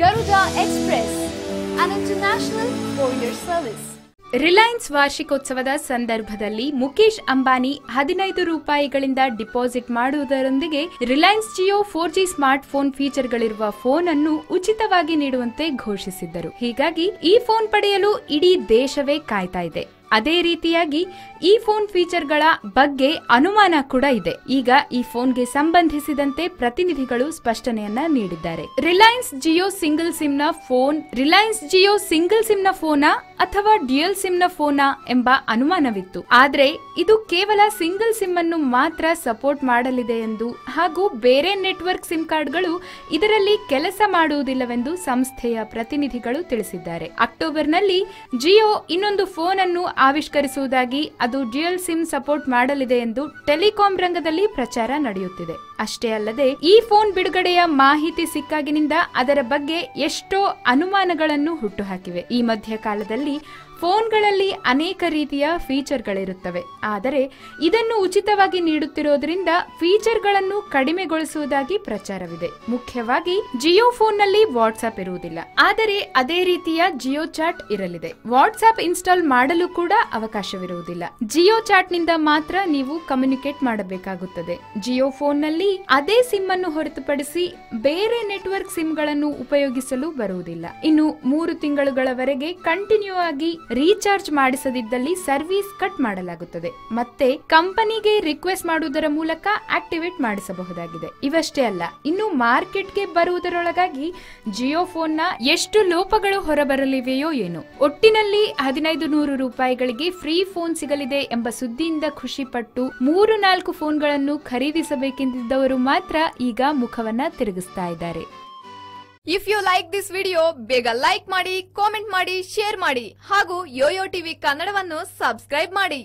Garuda express and international courier service Reliance ವಾರ್ಷಿಕೋತ್ಸವದ ಸಂದರ್ಭದಲ್ಲಿ ಮುಖೇಶ್ ಅಂಬಾನಿ ಹದಿನೈದು ರೂಪಾಯಿಗಳಿಂದ deposit ಮಾಡುವುದರೊಂದಿಗೆ Reliance Jio four G smart phone ಫೀಚರ್ಗಳಿರುವ phone ಅನ್ನು ಉಚಿತವಾಗಿ ನೀಡುವಂತೆ ಘೋಷಿಸಿದ್ದರು. ಹೀಗಾಗಿ ಈ ಫೋನ್ ಪಡೆಯಲು ಇಡೀ ದೇಶವೇ ಕಾಯ್ತಾ ಇದೆ. ಅದೇ ರೀತಿಯಾಗಿ ಈ ಫೋನ್ ಫೀಚರ್ಗಳ ಬಗ್ಗೆ ಅನುಮಾನ ಕೂಡ ಇದೆ. ಈಗ ಈ ಫೋನ್ಗೆ ಸಂಬಂಧಿಸಿದಂತೆ ಪ್ರತಿನಿಧಿಗಳು ಸ್ಪಷ್ಟನೆಯನ್ನ ನೀಡಿದ್ದಾರೆ. ರಿಲಯನ್ಸ್ ಜಿಯೋ ಸಿಂಗಲ್ ಸಿಮ್ನ ಫೋನ್, ರಿಲಯನ್ಸ್ ಜಿಯೋ ಸಿಂಗಲ್ ಸಿಮ್ನ ಫೋನಾ ಅಥವಾ ಡ್ಯುಯಲ್ನ ಫೋನಾ ಎಂಬ ಅನುಮಾನವಿತ್ತು. ಆದ್ರೆ ಇದು ಕೇವಲ ಸಿಂಗಲ್ ಸಿಮ್ ಅನ್ನು ಮಾತ್ರ ಸಪೋರ್ಟ್ ಮಾಡಲಿದೆ ಎಂದು ಹಾಗೂ ಬೇರೆ ನೆಟ್ವರ್ಕ್ ಸಿಮ್ ಕಾರ್ಡ್ಗಳು ಇದರಲ್ಲಿ ಕೆಲಸ ಮಾಡುವುದಿಲ್ಲವೆಂದು ಸಂಸ್ಥೆಯ ಪ್ರತಿನಿಧಿಗಳು ತಿಳಿಸಿದ್ದಾರೆ. ಅಕ್ಟೋಬರ್ನಲ್ಲಿ ಜಿಯೋ ಇನ್ನೊಂದು ಫೋನ್ ಅನ್ನು ಆವಿಷ್ಕರಿಸುವುದಾಗಿ ಅದು ಡ್ಯುಯಲ್ ಸಿಮ್ ಸಪೋರ್ಟ್ ಮಾಡಲಿದೆ ಎಂದು ಟೆಲಿಕಾಂ ರಂಗದಲ್ಲಿ ಪ್ರಚಾರ ನಡೆಯುತ್ತಿದೆ. ಅಷ್ಟೇ ಅಲ್ಲದೆ ಈ ಫೋನ್ ಬಿಡುಗಡೆಯ ಮಾಹಿತಿ ಸಿಕ್ಕಾಗಿನಿಂದ ಅದರ ಬಗ್ಗೆ ಎಷ್ಟೋ ಅನುಮಾನಗಳನ್ನು ಹುಟ್ಟುಹಾಕಿವೆ. ಈ ಮಧ್ಯಕಾಲದಲ್ಲಿ ಫೋನ್ಗಳಲ್ಲಿ ಅನೇಕ ರೀತಿಯ ಫೀಚರ್ಗಳಿರುತ್ತವೆ. ಆದರೆ ಇದನ್ನು ಉಚಿತವಾಗಿ ನೀಡುತ್ತಿರುವುದರಿಂದ ಫೀಚರ್ಗಳನ್ನು ಕಡಿಮೆಗೊಳಿಸುವುದಾಗಿ ಪ್ರಚಾರವಿದೆ. ಮುಖ್ಯವಾಗಿ ಜಿಯೋ ಫೋನ್ನಲ್ಲಿ ವಾಟ್ಸ್ಆಪ್ ಇರುವುದಿಲ್ಲ. ಆದರೆ ಅದೇ ರೀತಿಯ ಜಿಯೋ ಚಾಟ್ ಇರಲಿದೆ. ವಾಟ್ಸ್ಆಪ್ ಇನ್ಸ್ಟಾಲ್ ಮಾಡಲು ಕೂಡ ಅವಕಾಶವಿರುವುದಿಲ್ಲ. ಜಿಯೋ ಚಾಟ್ನಿಂದ ಮಾತ್ರ ನೀವು ಕಮ್ಯುನಿಕೇಟ್ ಮಾಡಬೇಕಾಗುತ್ತದೆ. ಜಿಯೋ ಫೋನ್ನಲ್ಲಿ ಅದೇ ಸಿಮ್ ಅನ್ನು ಹೊರತುಪಡಿಸಿ ಬೇರೆ ನೆಟ್ವರ್ಕ್ ಸಿಮ್ಗಳನ್ನು ಉಪಯೋಗಿಸಲು ಬರುವುದಿಲ್ಲ. ಇನ್ನು ಮೂರು ತಿಂಗಳುಗಳವರೆಗೆ ಕಂಟಿನ್ಯೂ ಆಗಿ ರೀಚಾರ್ಜ್ ಮಾಡಿಸದಿದ್ದಲ್ಲಿ ಸರ್ವಿಸ್ ಕಟ್ ಮಾಡಲಾಗುತ್ತದೆ. ಮತ್ತೆ ಕಂಪನಿಗೆ ರಿಕ್ವೆಸ್ಟ್ ಮಾಡುವುದರ ಮೂಲಕ ಆಕ್ಟಿವೇಟ್ ಮಾಡಿಸಬಹುದಾಗಿದೆ. ಇವಷ್ಟೇ ಅಲ್ಲ, ಇನ್ನು ಮಾರ್ಕೆಟ್ಗೆ ಬರುವುದರೊಳಗಾಗಿ ಜಿಯೋ ಫೋನ್ನ ಎಷ್ಟು ಲೋಪಗಳು ಹೊರಬರಲಿವೆಯೋ ಏನು. ಒಟ್ಟಿನಲ್ಲಿ ಹದಿನೈದು ನೂರು ರೂಪಾಯಿಗಳಿಗೆ ಫ್ರೀ ಫೋನ್ ಸಿಗಲಿದೆ ಎಂಬ ಸುದ್ದಿಯಿಂದ ಖುಷಿಪಟ್ಟು ಮೂರು ನಾಲ್ಕು ಫೋನ್ಗಳನ್ನು ಖರೀದಿಸಬೇಕೆಂದಿದ್ದವರು ಮಾತ್ರ ಈಗ ಮುಖವನ್ನ ತಿರುಗಿಸ್ತಾ ಇದ್ದಾರೆ. If you like this video ಬೇಗ ಲೈಕ್ ಮಾಡಿ ಕಾಮೆಂಟ್ ಮಾಡಿ ಶೇರ್ ಮಾಡಿ ಹಾಗೂ ಯೋಯೋ ಟಿವಿ ಕನ್ನಡವನ್ನು ಸಬ್ಸ್ಕ್ರೈಬ್ ಮಾಡಿ.